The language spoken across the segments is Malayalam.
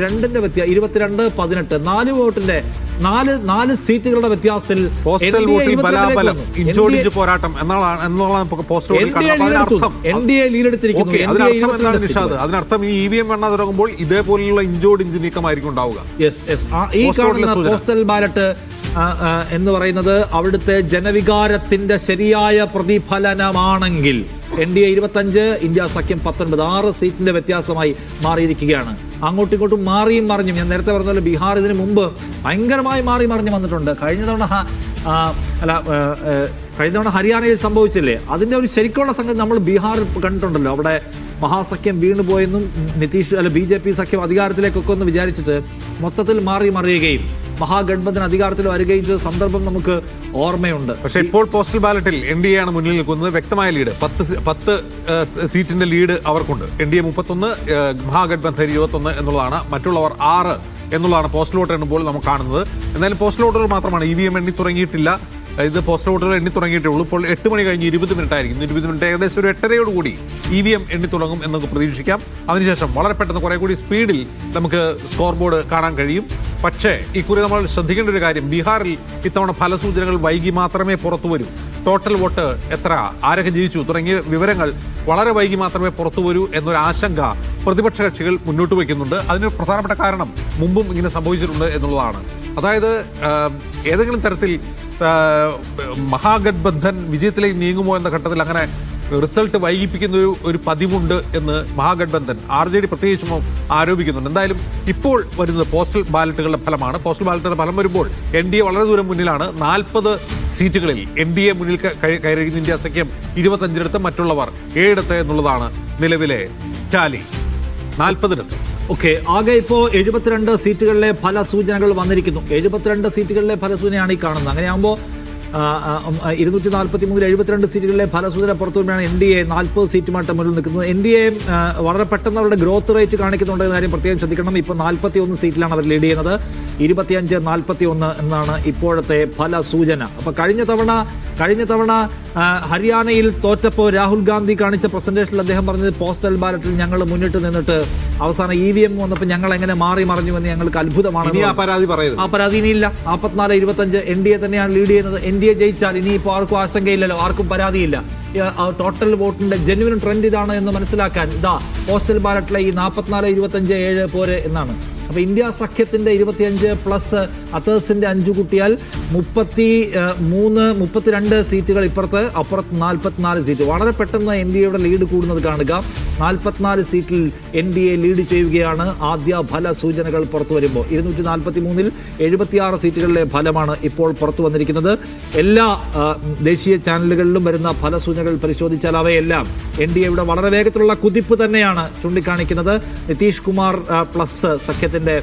രണ്ടിന്റെ വ്യത്യാസം ഇരുപത്തിരണ്ട് പതിനെട്ട്. നാല് വോട്ടിന്റെ നാല് നാല് സീറ്റുകളുടെ വ്യത്യാസത്തിൽ പോസ്റ്റൽ NDA വോട്ടിൽ ഇരുപത്തിരണ്ടിലേക്ക് ബലാബലം ഇഞ്ചോടിഞ്ച് പോരാട്ടം എന്നാണ് എന്നുള്ളതാണ് പോസ്റ്റൽ ലീഡെടുത്തിരിക്കുന്നു. നിഷാദ്? അതിനർത്ഥം ഈ ഇ വി എം എണ്ണ തുടങ്ങുമ്പോൾ ഇതേപോലുള്ള ഇഞ്ചോടിഞ്ച് നീക്കമായിരിക്കും ഉണ്ടാവുക. യെസ് യെസ് ഈ കാണുന്ന പോസ്റ്റൽ ബാലറ്റ് എന്ന് പറയുന്നത് അവിടുത്തെ ജനവികാരത്തിന്റെ ശരിയായ പ്രതിഫലനമാണെങ്കിൽ എൻ ഡി എ ഇരുപത്തഞ്ച് ഇന്ത്യ സഖ്യം പത്തൊൻപത് ആറ് സീറ്റിന്റെ വ്യത്യാസമായി മാറിയിരിക്കുകയാണ്. അങ്ങോട്ടും ഇങ്ങോട്ടും മാറിയും മറിഞ്ഞും. ഞാൻ നേരത്തെ പറഞ്ഞ പോലെ ബീഹാർ ഇതിനു മുമ്പ് ഭയങ്കരമായി മാറി മറിഞ്ഞു വന്നിട്ടുണ്ട്. കഴിഞ്ഞ തവണ അല്ല കഴിഞ്ഞ തവണ ഹരിയാനയിൽ സംഭവിച്ചില്ലേ? അതിന്റെ ഒരു ശരിക്കുള്ള സംഗതി നമ്മൾ ബീഹാറിൽ കണ്ടിട്ടുണ്ടല്ലോ. അവിടെ മഹാസഖ്യം വീണുപോയെന്നും നിതീഷ് അല്ല ബി ജെ പി സഖ്യം അധികാരത്തിലേക്കൊക്കെ ഒന്ന് വിചാരിച്ചിട്ട് മൊത്തത്തിൽ മാറി മറിയുകയും മഹാഗഡ്ബന്ധൻ അധികാരത്തിൽ വരികയും ചെയ്ത സന്ദർഭം നമുക്ക് ഓർമ്മയുണ്ട്. പക്ഷേ ഇപ്പോൾ പോസ്റ്റൽ ബാലറ്റിൽ എൻ ഡി എ ആണ് മുന്നിൽ നിൽക്കുന്നത്. വ്യക്തമായ ലീഡ്. പത്ത് പത്ത് സീറ്റിന്റെ ലീഡ് അവർക്കുണ്ട്. എൻ ഡി എ മുപ്പത്തൊന്ന് മഹാഗഡ്ബന്ധൻ ഇരുപത്തൊന്ന് എന്നുള്ളതാണ്. മറ്റുള്ളവർ ആറ് എന്നുള്ളതാണ് പോസ്റ്റൽ വോട്ട് എണ്ണുമ്പോൾ നമുക്ക് കാണുന്നത്. എന്നാലും പോസ്റ്റൽ വോട്ടുകൾ മാത്രമാണ് ഇ വി എം എണ്ണി തുടങ്ങിയിട്ടില്ല. ഇത് പോസ്റ്റൽ വോട്ടുകൾ എണ്ണി തുടങ്ങിയിട്ടേ ഉള്ളൂ. ഇപ്പോൾ എട്ട് മണി കഴിഞ്ഞ് ഇരുപത് മിനിറ്റ് ആയിരിക്കും ഇരുപത് മിനിറ്റ് ഏകദേശം ഒരു എട്ടരയോട് കൂടി ഇ വി എം എണ്ണി തുടങ്ങും എന്നൊക്കെ പ്രതീക്ഷിക്കാം. അതിനുശേഷം വളരെ പെട്ടെന്ന് കുറെ കൂടി സ്പീഡിൽ നമുക്ക് സ്കോർ ബോർഡ് കാണാൻ കഴിയും. പക്ഷേ ഇക്കുറി നമ്മൾ ശ്രദ്ധിക്കേണ്ട ഒരു കാര്യം. ബീഹാറിൽ ഇത്തവണ ഫലസൂചനകൾ വൈകി മാത്രമേ പുറത്തു വരൂ. ടോട്ടൽ വോട്ട് എത്ര ആരൊക്കെ ജയിച്ചു തുടങ്ങിയ വിവരങ്ങൾ വളരെ വൈകി മാത്രമേ പുറത്തു വരൂ എന്നൊരു ആശങ്ക പ്രതിപക്ഷ കക്ഷികൾ മുന്നോട്ട് വയ്ക്കുന്നുണ്ട്. അതിന് പ്രധാനപ്പെട്ട കാരണം മുമ്പും ഇങ്ങനെ സംഭവിച്ചിട്ടുണ്ട് എന്നുള്ളതാണ്. അതായത് ഏതെങ്കിലും തരത്തിൽ മഹാഗഡ്ബന്ധൻ വിജയത്തിലേക്ക് നീങ്ങുമോ എന്ന ഘട്ടത്തിൽ അങ്ങനെ റിസൾട്ട് വൈകിപ്പിക്കുന്ന ഒരു ഒരു പതിവുണ്ട് എന്ന് മഹാഗഡ്ബന്ധൻ ആർ ജെ ഡി പ്രത്യേകിച്ചും ആരോപിക്കുന്നുണ്ട്. എന്തായാലും ഇപ്പോൾ വരുന്നത് പോസ്റ്റൽ ബാലറ്റുകളുടെ ഫലമാണ്. പോസ്റ്റൽ ബാലറ്റുകളുടെ ഫലം വരുമ്പോൾ എൻ ഡി എ വളരെ ദൂരം മുന്നിലാണ്. നാൽപ്പത് സീറ്റുകളിൽ എൻ ഡി എ മുന്നിൽ കയറി ഇന്ത്യ സഖ്യം ഇരുപത്തഞ്ചിടത്ത് മറ്റുള്ളവർ ഏഴിടത്ത് എന്നുള്ളതാണ് നിലവിലെ ടാലി. നാൽപ്പതിടത്ത് ഓക്കെ ആകെ ഇപ്പോ എഴുപത്തിരണ്ട് സീറ്റുകളിലെ ഫല സൂചനകൾ വന്നിരിക്കുന്നു. എഴുപത്തിരണ്ട് സീറ്റുകളിലെ ഫലസൂചനയാണ് ഈ കാണുന്നത്. അങ്ങനെയാകുമ്പോൾ ഇരുന്നൂറ്റി നാൽപ്പത്തി മൂന്നിൽ എഴുപത്തിരണ്ട് സീറ്റുകളിലെ ഫലസൂചന പുറത്തു വരുമ്പോഴാണ് എൻ ഡി എ നാൽപ്പത് സീറ്റുമായിട്ട് മുന്നിൽ നിൽക്കുന്നത്. എൻ ഡി എ വളരെ പെട്ടെന്ന് അവരുടെ ഗ്രോത്ത് റേറ്റ് കാണിക്കുന്നുണ്ട് എന്ന കാര്യം പ്രത്യേകം ശ്രദ്ധിക്കണം. ഇപ്പോൾ നാൽപ്പത്തി ഒന്ന് സീറ്റിലാണ് അവർ ലീഡ് ചെയ്യുന്നത്. ഇരുപത്തിയഞ്ച് നാൽപ്പത്തി ഒന്ന് എന്നാണ് ഇപ്പോഴത്തെ ഫലസൂചന. അപ്പോൾ അപ്പൊ കഴിഞ്ഞ തവണ കഴിഞ്ഞ തവണ ഹരിയാനയിൽ തോറ്റപ്പോൾ രാഹുൽ ഗാന്ധി കാണിച്ച പ്രസന്റേഷനിൽ അദ്ദേഹം പറഞ്ഞത് പോസ്റ്റൽ ബാലറ്റിൽ ഞങ്ങൾ മുന്നിട്ട് നിന്നിട്ട് അവസാനം ഇ വി എം വന്നപ്പോൾ ഞങ്ങൾ എങ്ങനെ മാറി മറിഞ്ഞു എന്ന് ഞങ്ങൾക്ക് അത്ഭുതമാണ് ആ പരാതി ഇനിയില്ല. നാൽപ്പത്തിനാല് ഇരുപത്തഞ്ച് എൻ ഡി എ തന്നെയാണ് ലീഡ് ചെയ്യുന്നത്. എൻ എ ജയിച്ചാൽ ഇനിയിപ്പോൾ ആർക്കും ആശങ്കയില്ലല്ലോ ആർക്കും പരാതിയില്ല. ടോട്ടൽ വോട്ടിന്റെ ജെന്യുവിൻ ട്രെൻഡ് ഇതാണ് എന്ന് മനസ്സിലാക്കാൻ ഇതാ പോസ്റ്റൽ ബാലറ്റിലെ ഈ നാൽപ്പത്തിനാല് ഇരുപത്തഞ്ച് ഏഴ് പോരെ എന്നാണ്. അപ്പൊ ഇന്ത്യ സഖ്യത്തിന്റെ ഇരുപത്തിയഞ്ച് പ്ലസ് അതേഴ്സിന്റെ അഞ്ചു കൂട്ടിയാൽ മുപ്പത്തി മൂന്ന് മുപ്പത്തിരണ്ട് സീറ്റുകൾ ഇപ്പുറത്ത് അപ്പുറത്ത് നാൽപ്പത്തിനാല് സീറ്റ്. വളരെ പെട്ടെന്ന് എൻ ഡി എയുടെ ലീഡ് കൂടുന്നത് കാണുക. നാൽപ്പത്തിനാല് സീറ്റിൽ എൻ ഡി എ ലീഡ് ചെയ്യുകയാണ്. ആദ്യ ഫല സൂചനകൾ പുറത്തു വരുമ്പോൾ. ഇരുന്നൂറ്റി നാൽപ്പത്തി മൂന്നിൽ എഴുപത്തിയാറ് സീറ്റുകളിലെ ഫലമാണ് ഇപ്പോൾ പുറത്തു വന്നിരിക്കുന്നത്. എല്ലാ ദേശീയ ചാനലുകളിലും വരുന്ന ഫലസൂചനകൾ പരിശോധിച്ചാൽ അവയെല്ലാം എൻ ഡി എയുടെ വളരെ വേഗത്തിലുള്ള കുതിപ്പ് തന്നെയാണ് ചൂണ്ടിക്കാണിക്കുന്നത്. നിതീഷ് കുമാർ പ്ലസ് സഖ്യത്തിന്റെ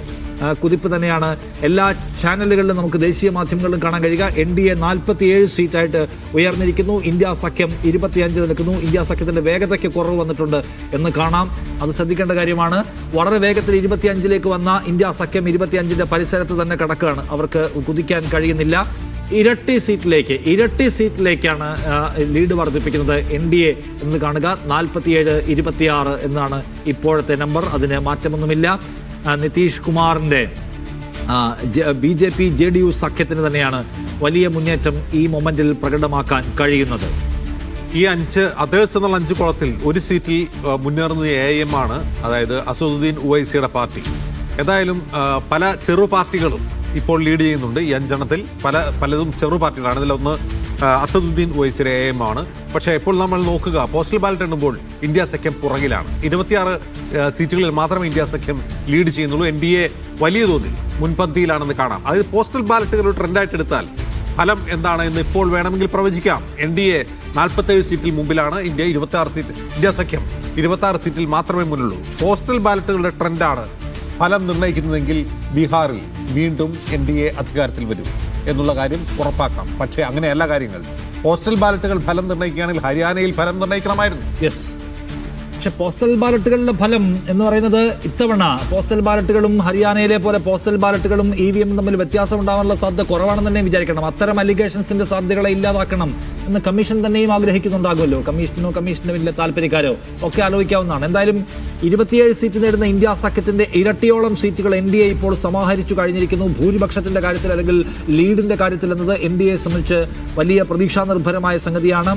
കുതിപ്പ് തന്നെയാണ് എല്ലാ ചാനലുകളിലും നമുക്ക് ദേശീയ മാധ്യമങ്ങളിലും കാണാൻ കഴിയുക. എൻ ഡി എ നാൽപ്പത്തിയേഴ് സീറ്റായിട്ട് ഉയർന്നിരിക്കുന്നു. ഇന്ത്യ സഖ്യം ഇരുപത്തിയഞ്ച് നിൽക്കുന്നു. ഇന്ത്യ സഖ്യത്തിന്റെ വേഗതയ്ക്ക് കുറവ് വന്നിട്ടുണ്ട് എന്ന് കാണാം. അത് ശ്രദ്ധിക്കേണ്ട കാര്യമാണ്. വളരെ വേഗത്തിൽ ഇരുപത്തിയഞ്ചിലേക്ക് വന്ന ഇന്ത്യ സഖ്യം ഇരുപത്തിയഞ്ചിന്റെ പരിസരത്ത് തന്നെ കിടക്കുകയാണ്. അവർക്ക് കുതിക്കാൻ കഴിയുന്നില്ല. ഇരട്ടി സീറ്റിലേക്ക് ഇരട്ടി സീറ്റിലേക്കാണ് ലീഡ് വർദ്ധിപ്പിക്കുന്നത് എൻ ഡി എ എന്ന് കാണുക. നാൽപ്പത്തിയേഴ് ഇരുപത്തിയാറ് എന്നാണ് ഇപ്പോഴത്തെ നമ്പർ. അതിന് മാറ്റമൊന്നുമില്ല. നിതീഷ് കുമാറിന്റെ B J P J D U സഖ്യത്തിന് തന്നെയാണ് വലിയ മുന്നേറ്റം ഈ മൊമെന്റിൽ പ്രകടമാക്കാൻ കഴിയുന്നത്. ഈ അഞ്ച് അതേഴ്സ് എന്നുള്ള അഞ്ച് കുളത്തിൽ ഒരു സീറ്റിൽ മുന്നേറുന്നത് എ എം ആണ്. അതായത് അസദുദ്ദീൻ ഉവൈസിയുടെ പാർട്ടി. ഏതായാലും പല ചെറു പാർട്ടികളും ഇപ്പോൾ ലീഡ് ചെയ്യുന്നുണ്ട്. ഈ അഞ്ചെണ്ണത്തിൽ പല പലതും ചെറു പാർട്ടികളാണ്. ഇതിലൊന്ന് അസദുദ്ദീൻ ഉവൈസിയുടെ എ എം ആണ് പക്ഷേ ഇപ്പോൾ നമ്മൾ നോക്കുക പോസ്റ്റൽ ബാലറ്റ് എണ്ണുമ്പോൾ ഇന്ത്യ സഖ്യം പുറകിലാണ്. ഇരുപത്തിയാറ് സീറ്റുകളിൽ മാത്രമേ ഇന്ത്യ സഖ്യം ലീഡ് ചെയ്യുന്നുള്ളൂ. എൻ ഡി എ വലിയ തോതിൽ മുൻപന്തിയിലാണെന്ന് കാണാം. അതായത് പോസ്റ്റൽ ബാലറ്റുകൾ ട്രെൻഡായിട്ട് എടുത്താൽ ഫലം എന്താണ് എന്ന് ഇപ്പോൾ വേണമെങ്കിൽ പ്രവചിക്കാം. എൻ ഡി എ നാൽപ്പത്തേഴ് സീറ്റിൽ മുമ്പിലാണ്. ഇന്ത്യ ഇരുപത്തി ആറ് സീറ്റ് ഇന്ത്യ സഖ്യം ഇരുപത്തി ആറ് സീറ്റിൽ മാത്രമേ മുന്നിലുള്ളൂ. പോസ്റ്റൽ ബാലറ്റുകളുടെ ട്രെൻഡാണ് ഫലം നിർണയിക്കുന്നതെങ്കിൽ ബീഹാറിൽ വീണ്ടും എൻ ഡി എ അധികാരത്തിൽ വരും എന്നുള്ള കാര്യം ഉറപ്പാക്കാം. പക്ഷേ അങ്ങനെയല്ല കാര്യങ്ങൾ. പോസ്റ്റൽ ബാലറ്റുകൾ ഫലം നിർണയിക്കുകയാണെങ്കിൽ ഹരിയാനയിൽ ഫലം നിർണയിക്കണമായിരുന്നു യെസ് പക്ഷെ പോസ്റ്റൽ ബാലറ്റുകളുടെ ഫലം എന്ന് പറയുന്നത് ഇത്തവണ പോസ്റ്റൽ ബാലറ്റുകളും ഹരിയാനയിലെ പോലെ പോസ്റ്റൽ ബാലറ്റുകളും ഇ വി എമ്മും തമ്മിൽ വ്യത്യാസം സാധ്യത കുറവാണെന്ന് തന്നെ വിചാരിക്കണം. അത്തരം അലിഗേഷൻസിന്റെ സാധ്യതകളെ ഇല്ലാതാക്കണം എന്ന് കമ്മീഷൻ തന്നെയും ആഗ്രഹിക്കുന്നുണ്ടാകുമല്ലോ. കമ്മീഷനോ കമ്മീഷന് വലിയ താല്പര്യക്കാരോ ഒക്കെ ആലോചിക്കാവുന്നതാണ്. എന്തായാലും ഇരുപത്തിയേഴ് സീറ്റ് നേടുന്ന ഇന്ത്യ സഖ്യത്തിന്റെ ഇരട്ടിയോളം സീറ്റുകൾ എൻ ഡി എ ഇപ്പോൾ സമാഹരിച്ചു കഴിഞ്ഞിരിക്കുന്നു. ഭൂരിപക്ഷത്തിന്റെ കാര്യത്തിൽ അല്ലെങ്കിൽ ലീഡിന്റെ കാര്യത്തിൽ എന്നത് എൻ ഡി എ സംബന്ധിച്ച് വലിയ പ്രതീക്ഷാ നിർഭരമായ സംഗതിയാണ്.